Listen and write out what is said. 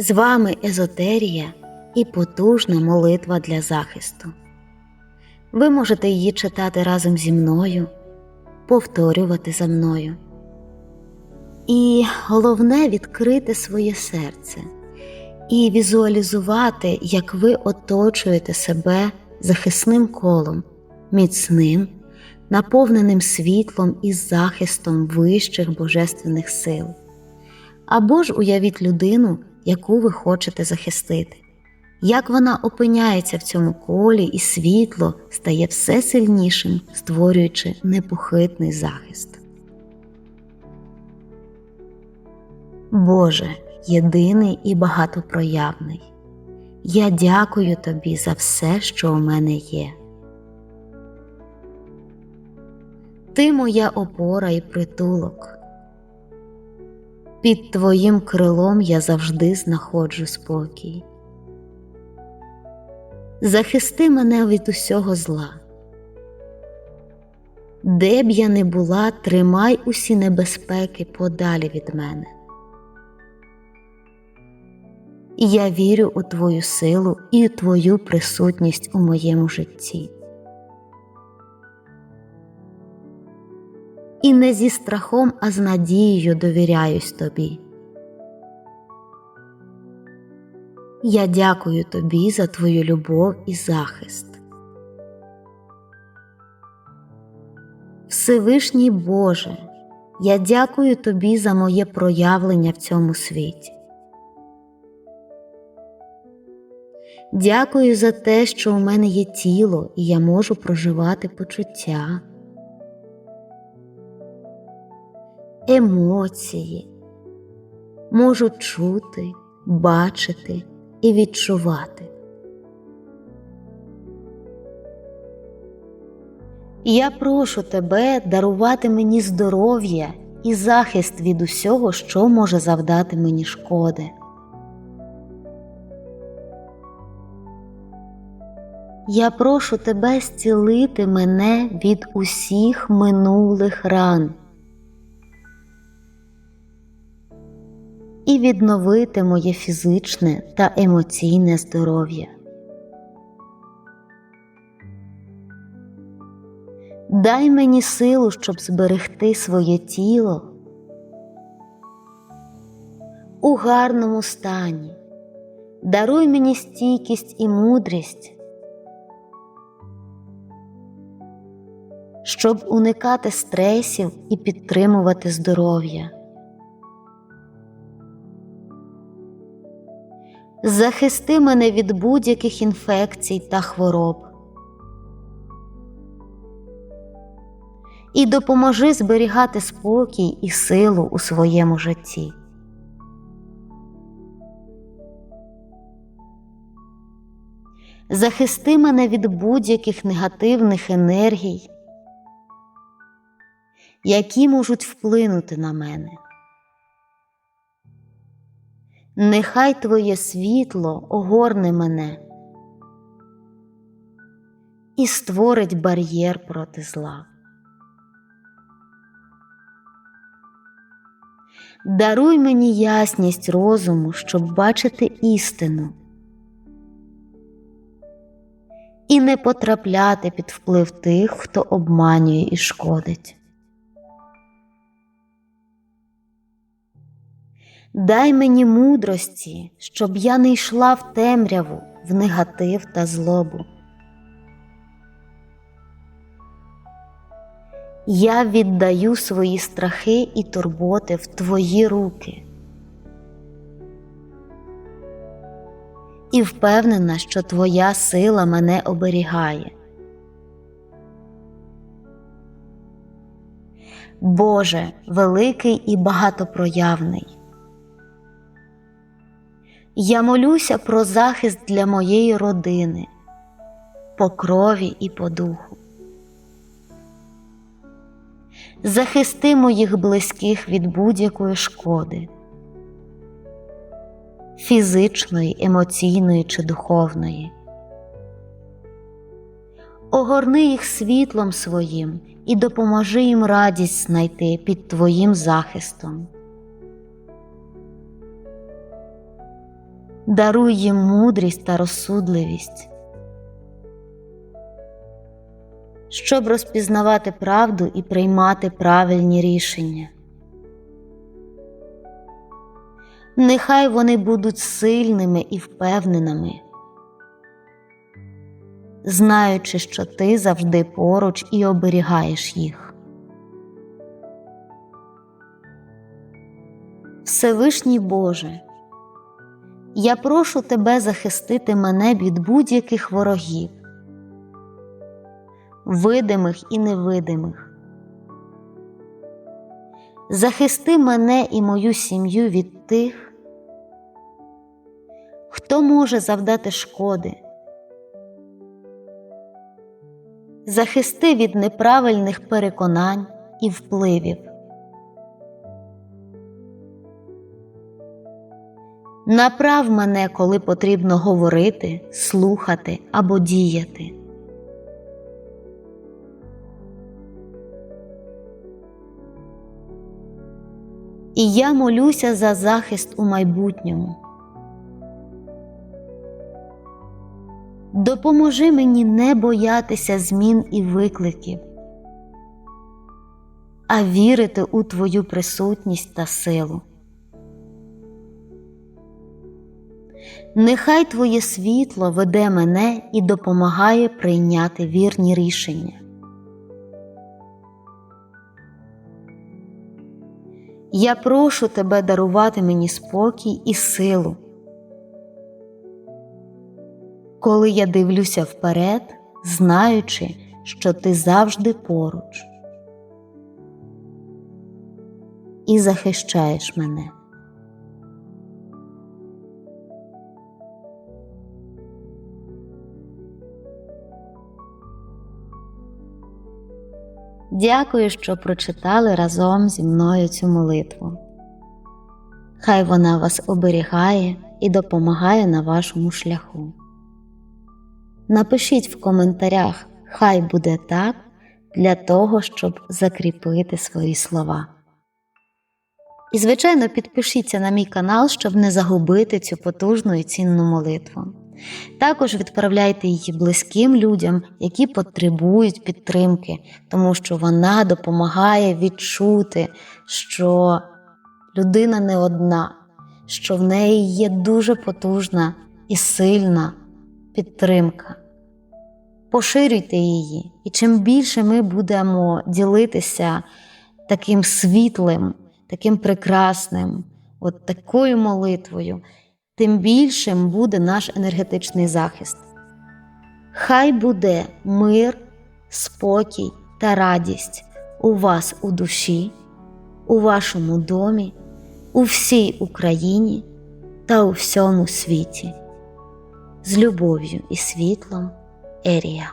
З вами Езотерія і потужна молитва для захисту. Ви можете її читати разом зі мною, повторювати за мною. І головне відкрити своє серце і візуалізувати, як ви оточуєте себе захисним колом, міцним, наповненим світлом і захистом вищих божественних сил. Або ж уявіть людину, яку ви хочете захистити, як вона опиняється в цьому колі, і світло стає все сильнішим, створюючи непохитний захист. Боже, єдиний і багатопроявний, я дякую Тобі за все, що у мене є. Ти моя опора і притулок. Під Твоїм крилом я завжди знаходжу спокій. Захисти мене від усього зла. Де б я не була, тримай усі небезпеки подалі від мене. Я вірю у Твою силу і у Твою присутність у моєму житті. І не зі страхом, а з надією довіряюсь тобі. Я дякую тобі за твою любов і захист. Всевишній Боже, я дякую тобі за моє проявлення в цьому світі. Дякую за те, що у мене є тіло і я можу проживати почуття. Емоції, можу чути, бачити і відчувати. Я прошу тебе дарувати мені здоров'я і захист від усього, що може завдати мені шкоди. Я прошу тебе зцілити мене від усіх минулих ран. І відновити моє фізичне та емоційне здоров'я. Дай мені силу, щоб зберегти своє тіло у гарному стані, даруй мені стійкість і мудрість, щоб уникати стресів і підтримувати здоров'я. Захисти мене від будь-яких інфекцій та хвороб. І допоможи зберігати спокій і силу у своєму житті. Захисти мене від будь-яких негативних енергій, які можуть вплинути на мене. Нехай Твоє світло огорне мене і створить бар'єр проти зла. Даруй мені ясність розуму, щоб бачити істину і не потрапляти під вплив тих, хто обманює і шкодить. Дай мені мудрості, щоб я не йшла в темряву, в негатив та злобу. Я віддаю свої страхи і турботи в Твої руки і впевнена, що Твоя сила мене оберігає. Боже, великий і багатопроявний. Я молюся про захист для моєї родини, по крові і по духу. Захисти моїх близьких від будь-якої шкоди, фізичної, емоційної чи духовної. Огорни їх світлом своїм і допоможи їм радість знайти під Твоїм захистом. Даруй їм мудрість та розсудливість, щоб розпізнавати правду і приймати правильні рішення. Нехай вони будуть сильними і впевненими, знаючи, що ти завжди поруч і оберігаєш їх. Всевишній Боже, я прошу Тебе захистити мене від будь-яких ворогів, видимих і невидимих. Захисти мене і мою сім'ю від тих, хто може завдати шкоди. Захисти від неправильних переконань і впливів. Направ мене, коли потрібно говорити, слухати або діяти. І я молюся за захист у майбутньому. Допоможи мені не боятися змін і викликів, а вірити у Твою присутність та силу. Нехай Твоє світло веде мене і допомагає прийняти вірні рішення. Я прошу Тебе дарувати мені спокій і силу. Коли я дивлюся вперед, знаючи, що ти завжди поруч і захищаєш мене. Дякую, що прочитали разом зі мною цю молитву. Хай вона вас оберігає і допомагає на вашому шляху. Напишіть в коментарях Хай буде так для того, щоб закріпити свої слова. І, звичайно, підпишіться на мій канал, щоб не загубити цю потужну і цінну молитву. Також відправляйте її близьким людям, які потребують підтримки, тому що вона допомагає відчути, що людина не одна, що в неї є дуже потужна і сильна підтримка. Поширюйте її, і чим більше ми будемо ділитися таким світлим, таким прекрасним, от такою молитвою, тим більшим буде наш енергетичний захист. Хай буде мир, спокій та радість у вас у душі, у вашому домі, у всій Україні та у всьому світі. З любов'ю і світлом Ерія.